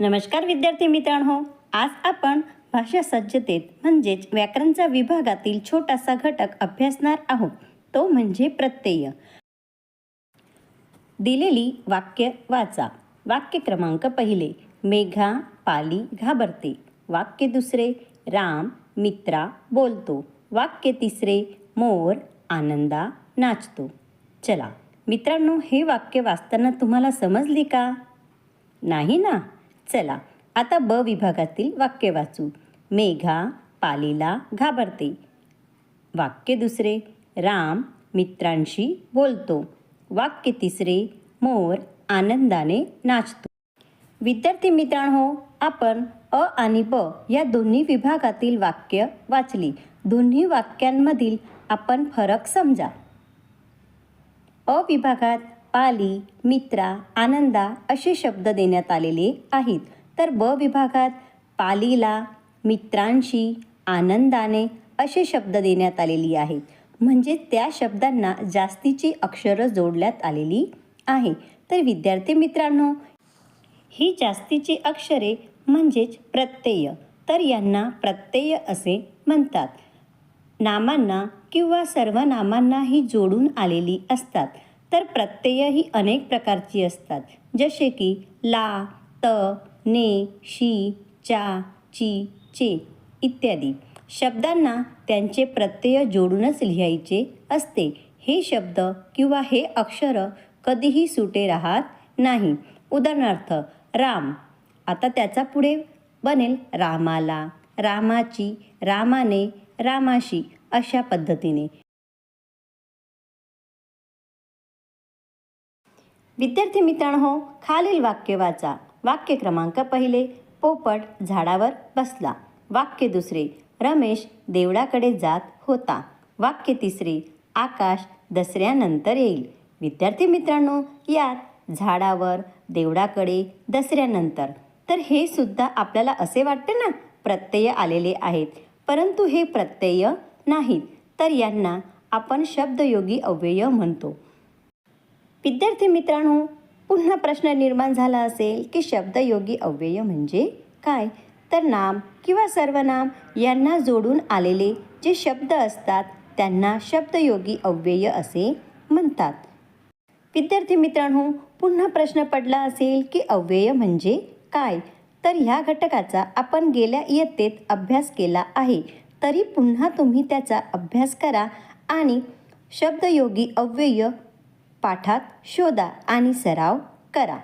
नमस्कार विद्यार्थी मित्रांनो. आज आपण भाषा सज्जतेत म्हणजेच व्याकरणचा विभागातील छोटासा घटक अभ्यासणार आहोत. तो म्हणजे प्रत्यय. दिलेली वाक्य वाचा. वाक्य क्रमांक पहिले. मेघा पाली घाबरते. वाक्य दुसरे. राम मित्रा बोलतो. वाक्य तिसरे. मोर आनंदा नाचतो. चला मित्रांनो हे वाक्य वाचताना तुम्हाला समजली का? नाही ना? चला आता ब विभागातील वाक्य वाचू. मेघा पालीला घाबरते. वाक्य दुसरे राम मित्रांशी बोलतो. वाक्य तिसरे मोर आनंदाने नाचतो. विद्यार्थी मित्रांनो आपण अ आणि ब या दोन्ही विभागातील वाक्य वाचली. दोन्ही वाक्यांमधील आपण फरक समजा. अ विभागात पाली मित्रा आनंदा असे शब्द देण्यात आलेले आहेत. तर ब विभागात पालीला मित्रांशी आनंदाने असे शब्द देण्यात आलेली आहेत म्हणजे त्या शब्दांना जास्तीची अक्षरं जोडण्यात आलेली आहे. तर विद्यार्थी मित्रांनो ही जास्तीची अक्षरे म्हणजेच प्रत्यय. तर यांना प्रत्यय असे म्हणतात. नामांना किंवा सर्वनामांना ही जोडून आलेली असतात. तर प्रत्यय ही अनेक प्रकारची असतात. जसे की ला त ने शी चा ची चे इत्यादी. शब्दांना त्यांचे प्रत्यय जोडूनच लिहायचे असते. हे शब्द किंवा हे अक्षर कधीही सुटे राहत नाही. उदाहरणार्थ राम. आता त्याचा पुढे बनेल रामाला. रामाची रामाने रामाशी अशा पद्धतीने. विद्यार्थी मित्रांनो खालील वाक्य वाचा. वाक्य क्रमांक पहिले पोपट झाडावर बसला. वाक्य दुसरे रमेश देवळाकडे जात होता. वाक्य तिसरे आकाश दसऱ्यानंतर येईल. विद्यार्थी मित्रांनो यात झाडावर देवळाकडे दसऱ्यानंतर. तर हे सुद्धा आपल्याला असे वाटते ना? प्रत्यय आलेले आहेत. परंतु हे प्रत्यय नाहीत. तर यांना आपण शब्दयोगी अव्यय म्हणतो. विद्यार्थी मित्रांनो पुन्हा प्रश्न निर्माण झाला असेल की शब्दयोगी अव्यय म्हणजे काय? तर नाम किंवा सर्वनाम यांना जोडून आलेले जे शब्द असतात त्यांना शब्दयोगी अव्यय असे म्हणतात. विद्यार्थी मित्रांनो पुन्हा प्रश्न पडला असेल की अव्यय म्हणजे काय? तर ह्या घटकाचा आपण गेल्या इयत्तेत अभ्यास केला आहे. तरी पुन्हा तुम्ही त्याचा अभ्यास करा आणि शब्दयोगी अव्यय पाठात शोधा आणि सराव करा.